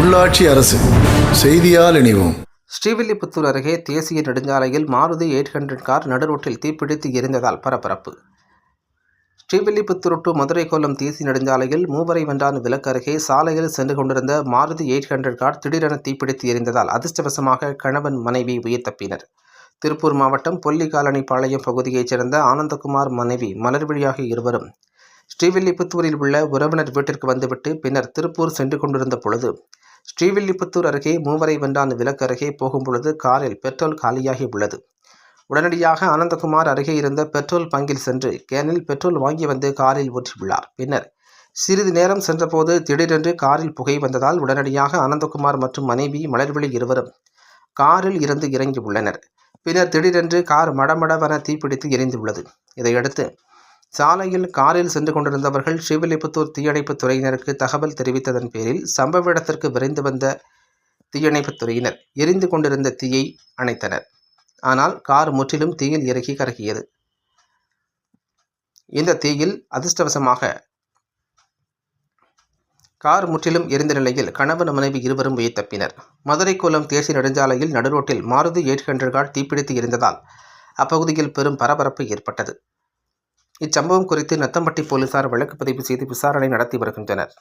உள்ளாட்சி அரசு. செய்தியால் இணைவோம். ஸ்ரீவில்லிபுத்தூர் அருகே தேசிய நெடுஞ்சாலையில் மாருதி எயிட் ஹண்ட்ரட் கார் நடுரோட்டில் தீப்பிடித்து எரிந்ததால் பரபரப்பு. ஸ்ரீவில்லிபுத்தூர் டு மதுரை கோலம் தேசிய நெடுஞ்சாலையில் மூவரை வென்றான் விலக்கு அருகே சாலையில் சென்று கொண்டிருந்த மாருதி எயிட் ஹண்ட்ரட் கார் திடீரென தீப்பிடித்து எரிந்ததால் அதிர்ஷ்டவசமாக கணவன் மனைவி உயிர் தப்பினர். திருப்பூர் மாவட்டம் பொல்லி காலனி பாளையம் பகுதியைச் சேர்ந்த ஆனந்தகுமார் மனைவி மலர்விழி ஆகிய இருவரும் ஸ்ரீவில்லிபுத்தூரில் உள்ள உறவினர் வீட்டிற்கு வந்துவிட்டு பின்னர் திருப்பூர் சென்று கொண்டிருந்த பொழுது ஸ்ரீவில்லிபுத்தூர் அருகே மூவரை வென்றான் விலக்கு அருகே போகும்பொழுது காரில் பெட்ரோல் காலியாகி உள்ளது. உடனடியாக ஆனந்தகுமார் அருகே இருந்த பெட்ரோல் பங்கில் சென்று கேனில் பெட்ரோல் வாங்கி வந்து காரில் ஊற்றியுள்ளார். பின்னர் சிறிது நேரம் சென்றபோது திடீரென்று காரில் புகை வந்ததால் உடனடியாக ஆனந்தகுமார் மற்றும் மனைவி மலர்விழி இருவரும் காரில் இருந்து இறங்கி உள்ளனர் பின்னர் திடீரென்று கார் மடமடவென தீப்பிடித்து எரிந்துள்ளது. இதையடுத்து சாலையில் காரில் சென்று கொண்டிருந்தவர்கள் ஸ்ரீவில்லிபுத்தூர் தீயணைப்புத் துறையினருக்கு தகவல் தெரிவித்ததன் பேரில் சம்பவ இடத்திற்கு விரைந்து வந்த தீயணைப்புத் துறையினர் எரிந்து கொண்டிருந்த தீயை அணைத்தனர். ஆனால் கார் முற்றிலும் தீயில் இறக்கி கருகியது. இந்த தீயில் அதிர்ஷ்டவசமாக கார் முற்றிலும் எரிந்த நிலையில் கணவன் மனைவி இருவரும் உயிர் தப்பினர். மதுரை கோலம் தேசிய நெடுஞ்சாலையில் நடுரோட்டில் மாருதி எயிட் ஹண்ட்ரட் கார் தீப்பிடித்து இருந்ததால் அப்பகுதியில் பெரும் பரபரப்பு ஏற்பட்டது. இச்சம்பவம் குறித்து நத்தம்பட்டி போலீசார் வழக்கு பதிவு செய்து விசாரணை நடத்தி வருகின்றனர்.